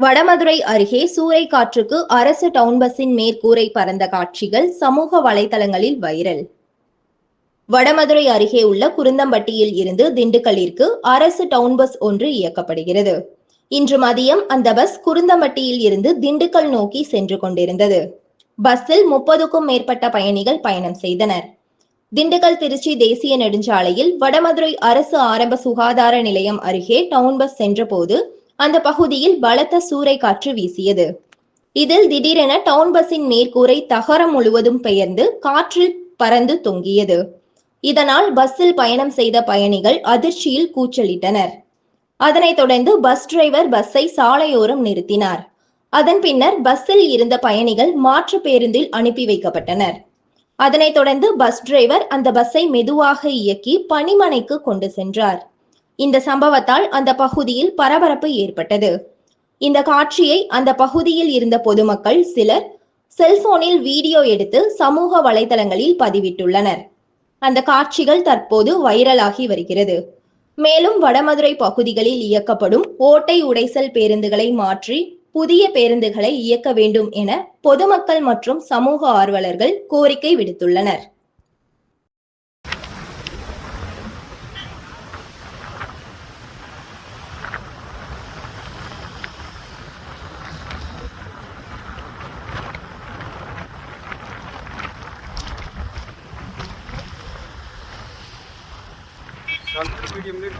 வடமதுரை அருகே சூறைக்காற்றுக்கு அரசு டவுன் பஸ்ஸின் மேற்கூரை பறந்த காட்சிகள் சமூக வலைதளங்களில் வைரல். வடமதுரை அருகே உள்ள குருந்தம்பட்டியில் இருந்து திண்டுக்கல்லிற்கு அரசு டவுன் பஸ் ஒன்று இயக்கப்படுகிறது. இன்று மதியம் அந்த பஸ் குருந்தம்பட்டியில் இருந்து திண்டுக்கல் நோக்கி சென்று கொண்டிருந்தது. பஸ்ஸில் முப்பதுக்கும் மேற்பட்ட பயணிகள் பயணம் செய்தனர். திண்டுக்கல் திருச்சி தேசிய நெடுஞ்சாலையில் வடமதுரை அரசு ஆரம்ப சுகாதார நிலையம் அருகே டவுன் பஸ் சென்றபோது அந்த பகுதியில் பலத்த சூறைக்காற்று வீசியது. இதில் திடீரென டவுன் பஸ்ஸின் மேற்கூரை தகரம் முழுவதும் பெயர்ந்து காற்றில் பறந்து தொங்கியது. இதனால் பஸ்ஸில் பயணம் செய்த பயணிகள் அதிர்ச்சியில் கூச்சலிட்டனர். அதனைத் தொடர்ந்து பஸ் டிரைவர் பஸ்ஸை சாலையோரம் நிறுத்தினார். அதன் பின்னர் பஸ்ஸில் இருந்த பயணிகள் மாற்று பேருந்தில் அனுப்பி வைக்கப்பட்டனர். அதனைத் தொடர்ந்து பஸ் டிரைவர் அந்த பஸ்ஸை மெதுவாக இயக்கி பணிமனைக்கு கொண்டு சென்றார். இந்த சம்பவத்தால் அந்த பகுதியில் பரபரப்பு ஏற்பட்டது. இந்த காட்சியை அந்த பகுதியில் இருந்த பொதுமக்கள் சிலர் செல்போனில் வீடியோ எடுத்து சமூக வலைதளங்களில் பதிவிட்டுள்ளனர். அந்த காட்சிகள் தற்போது வைரலாகி வருகிறது. மேலும் வடமதுரை பகுதிகளில் இயக்கப்படும் ஓட்டை உடைசல் பேருந்துகளை மாற்றி புதிய பேருந்துகளை இயக்க வேண்டும் என பொதுமக்கள் மற்றும் சமூக ஆர்வலர்கள் கோரிக்கை விடுத்துள்ளனர். Çankırı bölümlük